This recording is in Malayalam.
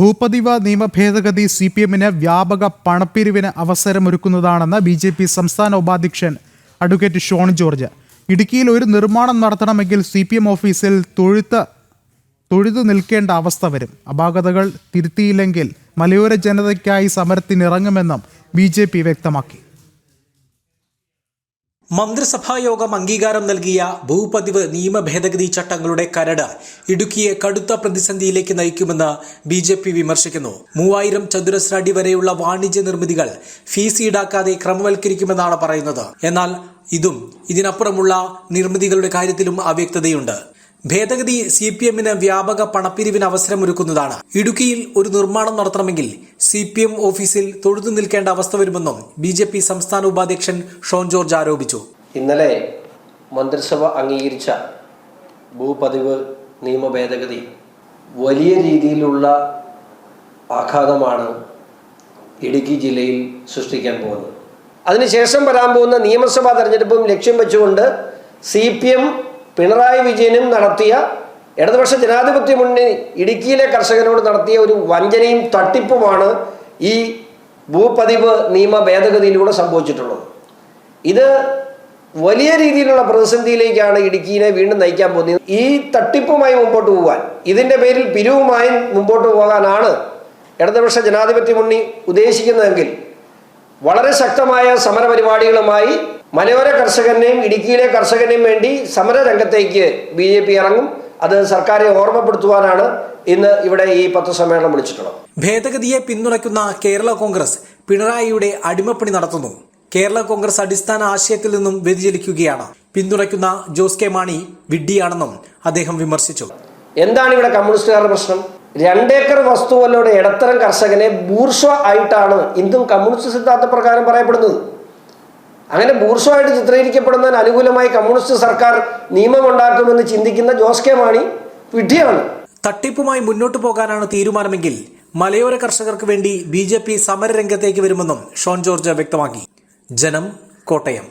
ഭൂപതിവ നിയമ ഭേദഗതി സി പി എമ്മിന് വ്യാപക പണപ്പിരിവിന് അവസരമൊരുക്കുന്നതാണെന്ന് ബി ജെ പി സംസ്ഥാന ഉപാധ്യക്ഷൻ അഡ്വക്കേറ്റ് ഷോൺ ജോർജ്. ഇടുക്കിയിൽ ഒരു നിർമ്മാണം നടത്തണമെങ്കിൽ സി പി എം ഓഫീസിൽ തൊഴുത്ത് തൊഴുതു നിൽക്കേണ്ട അവസ്ഥ വരും. അപാകതകൾ തിരുത്തിയില്ലെങ്കിൽ മലയോര ജനതയ്ക്കായി സമരത്തിനിറങ്ങുമെന്നും ബി ജെ പി വ്യക്തമാക്കി. മന്ത്രിസഭാ യോഗം അംഗീകാരം നൽകിയ ഭൂപതിവ് നിയമ ഭേദഗതി ചട്ടങ്ങളുടെ കരട് ഇടുക്കിയെ കടുത്ത പ്രതിസന്ധിയിലേക്ക് നയിക്കുമെന്ന് ബി ജെ പി വിമർശിക്കുന്നു. മൂവായിരം ചതുരശ്ര അടി വരെയുള്ള വാണിജ്യ നിർമ്മിതികൾ ഫീസ് ഈടാക്കാതെ ക്രമവൽക്കരിക്കുമെന്നാണ് പറയുന്നത്. എന്നാൽ ഇതും ഇതിനപ്പുറമുള്ള നിർമ്മിതികളുടെ കാര്യത്തിലും അവ്യക്തതയുണ്ട്. ഭേദഗതി സി പി എമ്മിന് വ്യാപക പണപ്പിരിവിന് അവസരമൊരുക്കുന്നതാണ്. ഇടുക്കിയിൽ ഒരു നിർമ്മാണം നടത്തണമെങ്കിൽ സി പി എം ഓഫീസിൽ തൊഴുതു നിൽക്കേണ്ട അവസ്ഥ വരുമെന്നും ബി ജെ പി സംസ്ഥാന ഉപാധ്യക്ഷൻ ഷോൺ ജോർജ് ആരോപിച്ചു. ഇന്നലെ മന്ത്രിസഭ അംഗീകരിച്ച ഭൂപതിവ് നിയമ ഭേദഗതി വലിയ രീതിയിലുള്ള ആഘാതമാണ് ഇടുക്കി ജില്ലയിൽ സൃഷ്ടിക്കാൻ പോകുന്നത്. അതിനുശേഷം വരാൻ പോകുന്ന നിയമസഭാ തെരഞ്ഞെടുപ്പും ലക്ഷ്യം വെച്ചുകൊണ്ട് സി പി എം പിണറായി വിജയനും നടത്തിയ ഇടതുപക്ഷ ജനാധിപത്യ മുന്നണി ഇടുക്കിയിലെ കർഷകരോട് നടത്തിയ ഒരു വഞ്ചനയും തട്ടിപ്പുമാണ് ഈ ഭൂപതിവ് നിയമ ഭേദഗതിയിലൂടെ സംഭവിച്ചിട്ടുള്ളത്. ഇത് വലിയ രീതിയിലുള്ള പ്രതിസന്ധിയിലേക്കാണ് ഇടുക്കിയിനെ വീണ്ടും നയിക്കാൻ പോകുന്നത്. ഈ തട്ടിപ്പുമായി മുമ്പോട്ട് പോകാൻ ഇതിന്റെ പേരിൽ പിരിവുമായി മുമ്പോട്ട് പോകാനാണ് ഇടതുപക്ഷ ജനാധിപത്യ മുന്നണി ഉദ്ദേശിക്കുന്നതെങ്കിൽ വളരെ ശക്തമായ സമര പരിപാടികളുമായി മലയോര കർഷകനെയും ഇടുക്കിയിലെ കർഷകനെയും വേണ്ടി സമര രംഗത്തേക്ക് ബി ജെ പി ഇറങ്ങും. അത് സർക്കാരെ ഓർമ്മപ്പെടുത്തുവാനാണ് ഇന്ന് ഇവിടെ ഈ പത്രസമ്മേളനം വിളിച്ചിട്ടുള്ളത്. ഭേദഗതിയെ പിന്തുണയ്ക്കുന്ന കേരള കോൺഗ്രസ് പിണറായിയുടെ അടിമപ്പണി നടത്തുന്നു. കേരള കോൺഗ്രസ് അടിസ്ഥാന ആശയത്തിൽ നിന്നും വ്യതിചലിക്കുകയാണ്. പിന്തുണയ്ക്കുന്ന ജോസ് കെ മാണി വിഡ്ഡിയാണെന്നും അദ്ദേഹം വിമർശിച്ചു. എന്താണ് ഇവിടെ കമ്മ്യൂണിസ്റ്റുകാരുടെ പ്രശ്നം? രണ്ടേക്കർ വസ്തുവല്ലോടെ ഇടത്തരം കർഷകനെ ബൂർഷ ആയിട്ടാണ് ഇന്നും കമ്മ്യൂണിസ്റ്റ് സിദ്ധാന്ത പ്രകാരം പറയപ്പെടുന്നത്. അങ്ങനെ ബൂർഷമായിട്ട് ചിത്രീകരിക്കപ്പെടുന്നതിന് അനുകൂലമായി കമ്മ്യൂണിസ്റ്റ് സർക്കാർ നിയമം നിയമമുണ്ടാക്കുമെന്ന് ചിന്തിക്കുന്ന ജോസ് കെ മാണി വിഡ്ഢിയാണ്. തട്ടിപ്പുമായി മുന്നോട്ടു പോകാനാണ് തീരുമാനമെങ്കിൽ മലയോര കർഷകർക്ക് വേണ്ടി ബി ജെ പി സമരരംഗത്തേക്ക് വരുമെന്നും ഷോൺ ജോർജ് വ്യക്തമാക്കി. ജനം കോട്ടയം.